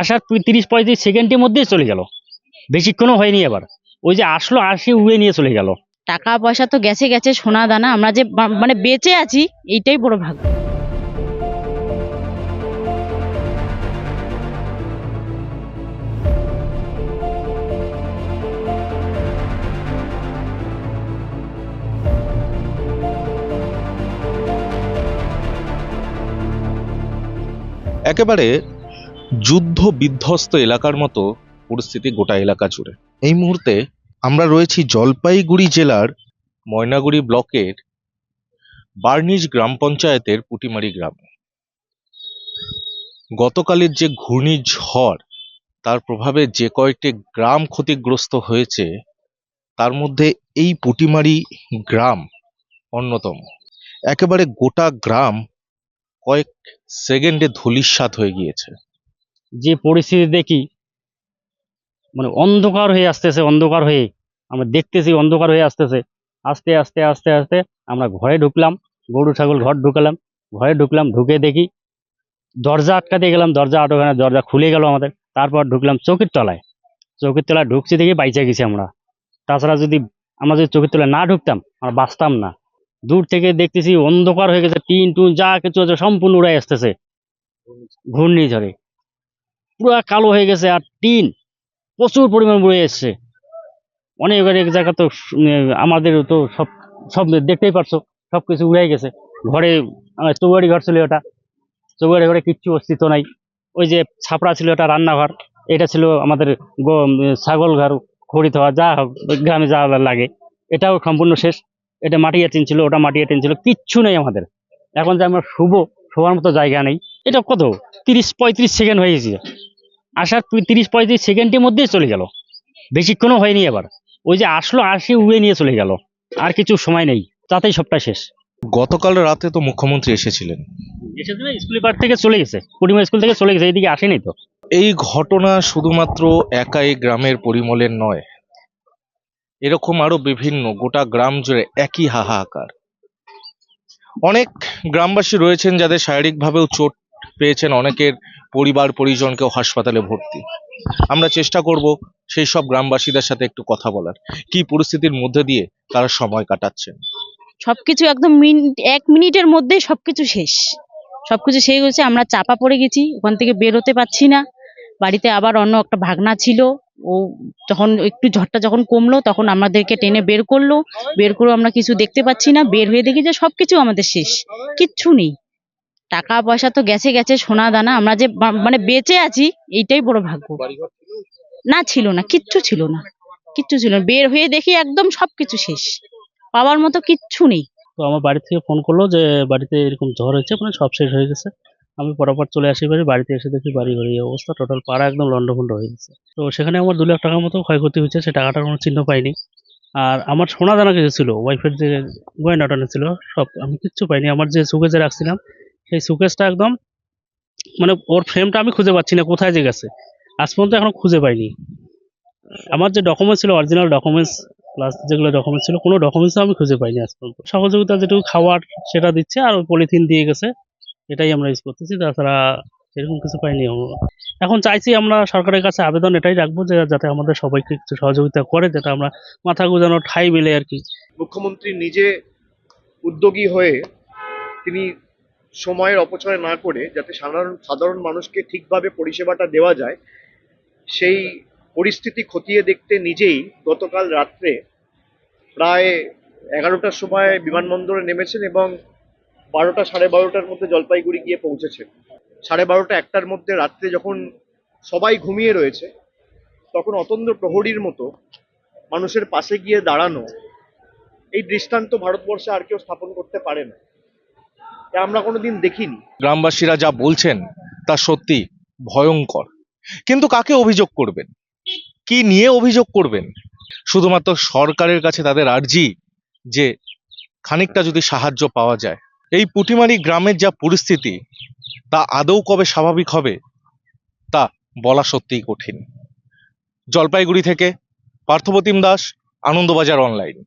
আসার তিরিশ পঁয়ত্রিশ সেকেন্ডের মধ্যেই চলে গেল। বেশিক্ষণও হয়নি আবার ওই যে আসলো আসে উড়ে নিয়ে চলে গেল। টাকা পয়সা তো গেছে গেছে সোনা দানা আমরা যে মানে বেঁচে আছি এইটাই বড় ভাগ্য। একেবারে যুদ্ধ বিধ্বস্ত এলাকার মতো পরিস্থিতি গোটা এলাকা জুড়ে। এই মুহূর্তে আমরা রয়েছি জলপাইগুড়ি জেলার ময়নাগুড়ি ব্লকের বার্নিজ গ্রাম পঞ্চায়েতের পুটিমারি গ্রামে। গতকালের যে ঘূর্ণিঝড়, তার প্রভাবে যে কয়েকটি গ্রাম ক্ষতিগ্রস্ত হয়েছে, তার মধ্যে এই পুটিমারি গ্রাম অন্যতম। একেবারে গোটা গ্রাম কয়েক সেকেন্ডে ধূলিসাৎ হয়ে গিয়েছে। যে পরিস্থিতি দেখি মানে অন্ধকার হয়ে আসতেছে, অন্ধকার হয়ে, আমরা দেখতেছি অন্ধকার হয়ে আসতেছে। আস্তে আস্তে আস্তে আস্তে আমরা ঘরে ঢুকলাম, গরু, ছাগল ঘর ঢুকালাম, ঘরে ঢুকলাম, ঢুকে দেখি দরজা আটকাতে গেলাম, দরজা আটকানো দরজা খুলে গেল আমাদের। তারপর ঢুকলাম চৌকির তলায়। চৌকির তলায় ঢুকছি দেখি বাইচে গেছি আমরা। তাছাড়া যদি আমরা যদি চৌকির তলায় না ঢুকতাম, আমরা বাঁচতাম না। দূর থেকে দেখতেছি অন্ধকার হয়ে গেছে, টিন টুন যা কিছু আছে, সম্পূর্ণ উড়ে আসতেছে। ঘূর্ণিঝড়ে। পুরো কালো হয়ে গেছে আর টিন, প্রচুর পরিমাণ উড়ে এসছে। অনেক অনেক জায়গা তো আমাদের তো সব সব দেখতেই পারছ সব কিছু উড়ে গেছে। ঘরে চৌবাড়ি ঘর ছিল ওটা চৌবাড়ি ঘরে কিচ্ছু অস্তিত্ব নাই। ওই যে ছাপড়া ছিল ওটা রান্নাঘর, এটা ছিল আমাদের ছাগল ঘর, খড়ি থাওয়া যা হোক, গ্রামে যা লাগে। এটাও সম্পূর্ণ শেষ। এটা মাটিয়া টিন ছিল, ওটা মাটিয়া টিন ছিল, কিচ্ছু নেই আমাদের। এখন যে আমরা শুভ শোয়ার মতো জায়গা নেই। এটা কত? তিরিশ, পঁয়ত্রিশ সেকেন্ড হয়ে গেছে। আসার তিরিশ পঁয়ত্রিশ সেকেন্ডের মধ্যেই চলে গেল। বেশিক্ষণও হয়নি আবার ওই যে আসলো আসে উড়ে নিয়ে চলে গেল। আর কিছু সময় নেই। তাতেই সবটা শেষ। গতকাল রাতে তো মুখ্যমন্ত্রী এসেছিলেন। এসেছিল স্কুল পার থেকে চলে গেছে। পরিমা স্কুল থেকে চলে গেছে এইদিকে আসেনি তো। এই ঘটনা শুধুমাত্র একাই গ্রামের পরিমলের নয় এরকম আরও বিভিন্ন গোটা গ্রাম জুড়ে একই হাহাকার। অনেক গ্রামবাসী রয়েছেন যাদের শারীরিকভাবেও চোট পেয়েছেন অনেকের পরিবার পরিজনকেও হাসপাতালে ভর্তি। আমরা চেষ্টা করব সেই সব গ্রামবাসীদের সাথে একটু কথা বলার। কি পরিস্থিতির মধ্যে দিয়ে তারা সময় কাটাচ্ছেন? সবকিছু একদম এক মিনিটের মধ্যেই সবকিছু শেষ। সবকিছু শেষ হয়েছে, আমরা চাপা পড়ে গেছি, ওখান থেকে বের হতে পারছি না। বাড়িতে আবার অন্য একটা ভাগনা ছিল, ও যখন একটু ঝড়টা যখন কমলো, তখন আমাদেরকে টেনে বের করল। বের করে আমরা কিছু দেখতে পাচ্ছি না, বের হয়ে দেখি যে সবকিছু আমাদের শেষ, কিচ্ছু নেই। টাকা পয়সা তো গেছে গেছে, সোনা দানা, আমরা যে মানে বেঁচে আছি, এইটাই বড় ভাগ্য। না ছিল না, কিচ্ছু ছিল না। কিচ্ছু ছিল না। বের হয়ে দেখি একদম সবকিছু শেষ। পাওয়ার মতো কিচ্ছু নেই। তো আমার বাড়ি থেকে ফোন করল যে, বাড়িতে এরকম ঝড় হয়েছে মানে সব শেষ হয়ে গেছে। আমি পরাপর চলে আসি বাড়ি, বাড়িতে এসে দেখি বাড়ি ঘরে অবস্থা টোটাল পাড়া একদম লন্ডভন্ড হয়ে গেছে। তো সেখানে আমার দু লাখ টাকার মতো ক্ষয়ক্ষতি হয়েছে, সে টাকাটার কোনো চিহ্ন পাইনি। আর আমার সোনা দানা কিছু ছিল ওয়াইফের যে গয়নাটা ছিল, সব আমি কিচ্ছু পাইনি। আমার যে সুকেজে রাখছিলাম সেই সুকেজটা একদম মানে ওর ফ্রেমটা আমি খুঁজে পাচ্ছি না, কোথায় যে গেছে। আজ পর্যন্ত এখনও খুঁজে পাইনি। আমার যে ডকুমেন্টস ছিল অরিজিনাল ডকুমেন্টস প্লাস যেগুলো ডকুমেন্টস ছিল, কোনো ডকুমেন্টস আমি খুঁজে পাইনি আজ পর্যন্ত। সহযোগিতা যেটুকু খাওয়ার, সেটা দিচ্ছে, আর পলিথিন দিয়ে গেছে, এটাই আমরা ইউজ করতেছি। তাছাড়া সেরকম কিছু পাইনি এখন চাইছি আমরা সরকারের কাছে আবেদন এটাই রাখব যে, যাতে আমাদের সবাইকে কিছু সহযোগিতা করে, যেটা আমরা মাথা গুজানো ঠাই মেলে আর কি। মুখ্যমন্ত্রী নিজে উদ্যোগী হয়ে তিনি সময়ের অপচয় না করে যাতে সাধারণ সাধারণ মানুষকে ঠিকভাবে পরিষেবাটা দেওয়া যায়, সেই পরিস্থিতি খতিয়ে দেখতে নিজেই গতকাল রাত্রে প্রায় এগারোটার সময় বিমানবন্দরে নেমেছেন এবং বারোটা সাড়ে বারোটার মধ্যে জলপাইগুড়ি গিয়ে পৌঁছেছেন। সাড়ে বারোটা একটার মধ্যে রাত্রে যখন সবাই ঘুমিয়ে রয়েছে, তখন অতন্দ্র প্রহরীর মতো মানুষের পাশে গিয়ে দাঁড়ানো, এই দৃষ্টান্ত ভারতবর্ষে আর কেউ স্থাপন করতে পারে না। আমরা কোনোদিন দেখিনি। গ্রামবাসীরা যা বলছেন, তা সত্যি ভয়ঙ্কর। কিন্তু কাকে অভিযোগ করবেন? কি নিয়ে অভিযোগ করবেন? শুধুমাত্র সরকারের কাছে তাদের আর্জি যে খানিকটা যদি সাহায্য পাওয়া যায়। এই পুটিমারি গ্রামের যা পরিস্থিতি, তা আদৌ কবে স্বাভাবিক হবে, তা বলা সত্যিই কঠিন। জলপাইগুড়ি থেকে পার্থপ্রতিম দাস, আনন্দবাজার অনলাইন।